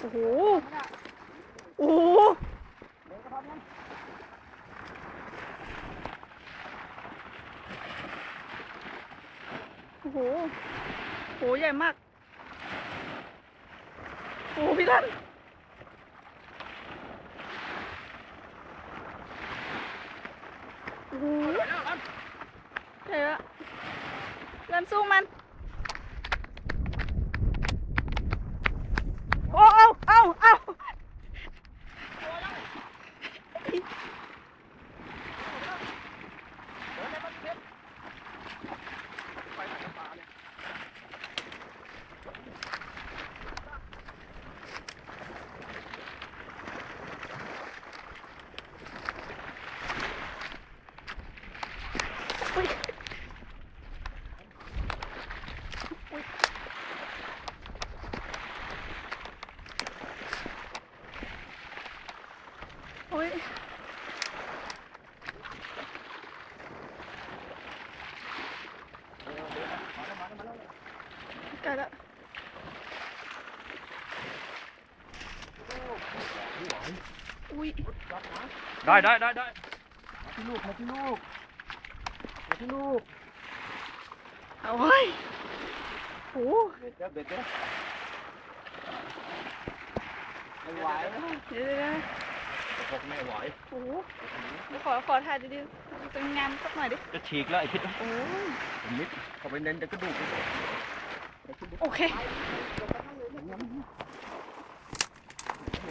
โอ้โห โอ้โหโอ้โหโหใหญ่มาก โอ้โหพี่รันโอ้โหใหญ่อะรันสู้มัน โอ้เอาเอาเอา อุ๊ ยอุ๊ยโอ้ยไกลละอุ้ยได้ได้ได้ได้ที่ลูกมาที่ลูกมาที่ลูกเอาเฮ้ยโอ้เบ็ดเด้อเบ็ดเด้อไม่ไหวแล้วเดี๋ยวเดี๋ยวเดี๋ยวพกไม่ไหวโอ้โหเดี๋ยวขอขอถ่ายดีๆเป็นงามสักหน่อยดิจะฉีกแล้วไอ้พิษโอ้ยมิดเข้าไปเน้นแต่กระดูก โอเค